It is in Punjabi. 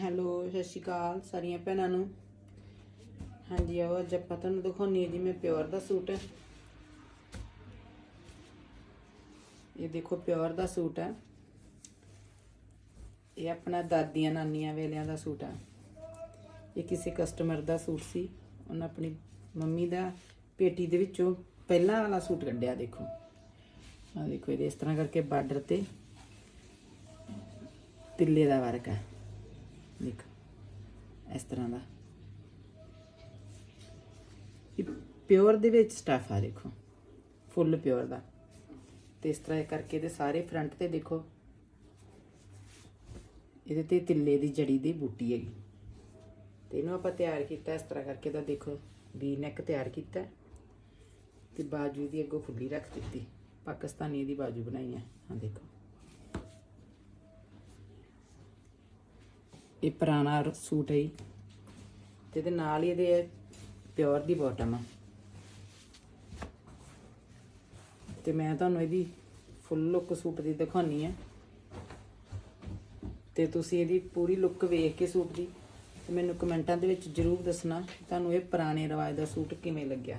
ਹੈਲੋ, ਸਤਿ ਸ਼੍ਰੀ ਅਕਾਲ ਸਾਰੀਆਂ ਭੈਣਾਂ ਨੂੰ। ਹਾਂਜੀ, ਆਓ ਅੱਜ ਆਪਾਂ ਤੁਹਾਨੂੰ ਦਿਖਾਉਣੀ ਹੈ ਜੀ, ਮੈਂ ਪਿਓਰ ਦਾ ਸੂਟ ਹੈ। ਇਹ ਦੇਖੋ, ਪਿਓਰ ਦਾ ਸੂਟ ਹੈ। ਇਹ ਆਪਣਾ ਦਾਦੀਆਂ ਨਾਨੀਆਂ ਵੇਲਿਆਂ ਦਾ ਸੂਟ ਹੈ। ਇਹ ਕਿਸੇ ਕਸਟਮਰ ਦਾ ਸੂਟ ਸੀ। ਉਹਨਾਂ ਆਪਣੀ ਮੰਮੀ ਦਾ ਪੇਟੀ ਦੇ ਵਿੱਚੋਂ ਪਹਿਲਾਂ ਵਾਲਾ ਸੂਟ ਕੱਢਿਆ, ਦੇਖੋ। ਆ ਦੇਖੋ, ਇਹਦੇ ਇਸ ਤਰ੍ਹਾਂ ਕਰਕੇ ਬਾਰਡਰ ਤੇ ਤਿੱਲੇ ਦਾ ਵਰਕ ਹੈ। ਦੇਖੋ ਇਸ ਤਰ੍ਹਾਂ ਦਾ ਪਿਓਰ ਦੇ ਵਿੱਚ ਸਟਫ ਆ ਦੇਖੋ ਫੁੱਲ ਪਿਓਰ ਦਾ ਤੇ ਇਸ ਤਰ੍ਹਾਂ ਕਰਕੇ ਇਹਦੇ ਸਾਰੇ ਫਰੰਟ ਤੇ ਦੇਖੋ ਇਹਦੇ ਤੇ ਤਿੱਲੇ ਦੀ ਜੜੀ ਦੀ ਬੂਟੀ ਹੈਗੀ ਤੇ ਇਹਨੂੰ ਆਪਾਂ ਤਿਆਰ ਕੀਤਾ ਇਸ ਤਰ੍ਹਾਂ ਕਰਕੇ ਤਾਂ ਦੇਖੋ ਵੀ ਨੈਕ ਤਿਆਰ ਕੀਤਾ ਹੈ। ਤੇ ਬਾਜੂ ਦੀ ਅੱਗੋਂ ਖੁੱਲੀ ਰੱਖ ਦਿੱਤੀ ਪਾਕਿਸਤਾਨੀ ਦੀ ਬਾਜੂ ਬਣਾਈ ਹੈ ਹਾਂ ਦੇਖੋ ਇਹ ਪੁਰਾਣਾ ਸੂਟ ਹੈ ਜੀ। ਤੇ ਇਹਦੇ ਨਾਲ ਹੀ ਇਹਦੇ ਪਿਓਰ ਦੀ ਬਾਟਮ ਆ। ਤੇ ਮੈਂ ਤੁਹਾਨੂੰ ਇਹਦੀ ਫੁੱਲ ਲੁੱਕ ਸੂਟ ਦੀ ਦਿਖਾਉਣੀ ਹੈ ਤੇ ਤੁਸੀਂ ਇਹਦੀ ਪੂਰੀ ਲੁੱਕ ਵੇਖ ਕੇ ਸੂਟ ਦੀ ਤੇ ਮੈਨੂੰ ਕਮੈਂਟਾਂ ਦੇ ਵਿੱਚ ਜਰੂਰ ਦੱਸਣਾ ਤੁਹਾਨੂੰ ਇਹ ਪੁਰਾਣੇ ਰਿਵਾਜ ਦਾ ਸੂਟ ਕਿਵੇਂ ਲੱਗਿਆ।